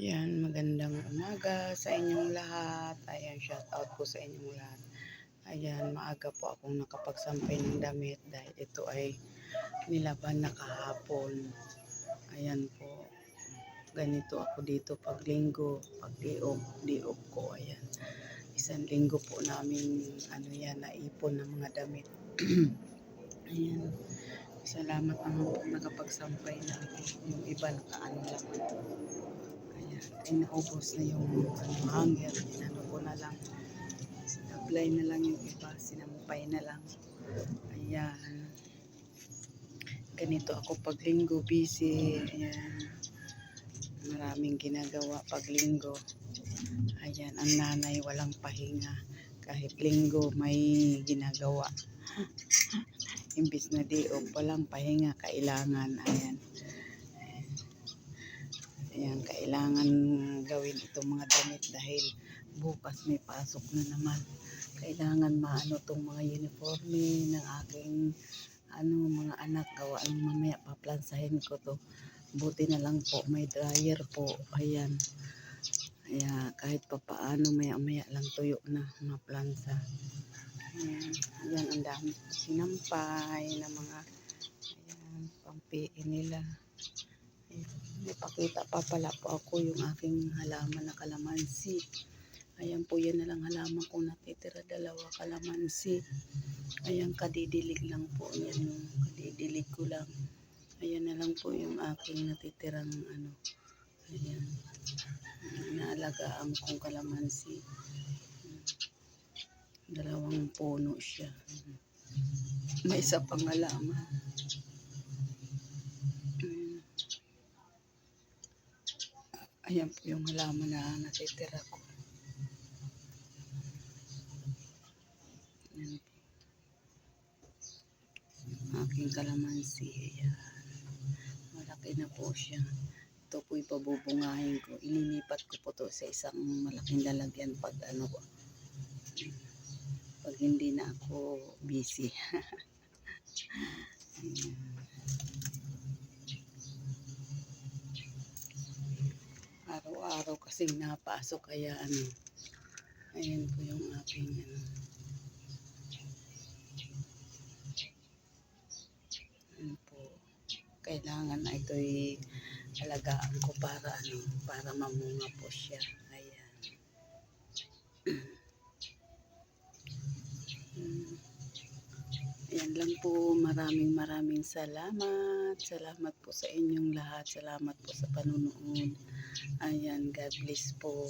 Yan, magandang umaga sa inyong lahat. Ayan, shout out po sa inyong lahat. Ayan, maaga po akong nakapagsampay ng damit dahil ito ay nilaban na kahapon. Ayan po. Ganito ako dito pag linggo, pag diog, diog ko. Ayan. Isang linggo po namin ano yan, naipon ng mga damit. Ayan. Salamat naman po nakapagsampay na. Yung iba nakaano lang. Ayan. Ay naubos na yung ano, hanger. Inano ko na lang. Sinablay na lang yung iba. Sinampay na lang. Ayan. Ganito ako pag linggo busy. Ayan. Maraming ginagawa pag linggo. Ayan. Ang nanay walang pahinga. Kahit linggo may ginagawa. Imbis na di o walang pahinga kailangan. Ayan. Kailangan gawin itong mga damit dahil bukas may pasok na naman. Kailangan maano itong mga uniforme ng aking ano, mga anak gawa ng mamaya paplansahin ko to. Buti na lang po, may dryer po. Ayan. Kaya kahit pa paano maya maya lang tuyo na maplansa. Ayan, ayan ang dami ko sinampay na mga ayan, pampiin nila. Ayan, Ipakita pa pala po ako yung aking halaman na kalamansi. Ayan po yan na lang halaman ko natitira dalawa kalamansi. Ayan kadidilig lang po yan yung kadidilig ko lang. Ayan na lang po yung aking natitirang ano. Ayan. Inaalagaan kong kalamansi. Dalawang puno siya. May isa pang halaman. Ayan po yung halaman na natitira ko. Ayan po. Aking kalamansi. Ayan. Malaki na po siya. Ito po ipabubungahin ko. Ililipat ko po to sa isang malaking lalagyan pag ano ko. Pag hindi na ako busy. Ayan. Araw-araw kasi napasok kaya ano. Ayan po yung aking ano. Po. Kailangan na ito'y alagaan ko para ano, para mamunga po siya. Ayan. Mm. Ayan lang po. Maraming maraming salamat. Salamat po sa inyong lahat. Salamat po sa panunood. Ayan. God bless po.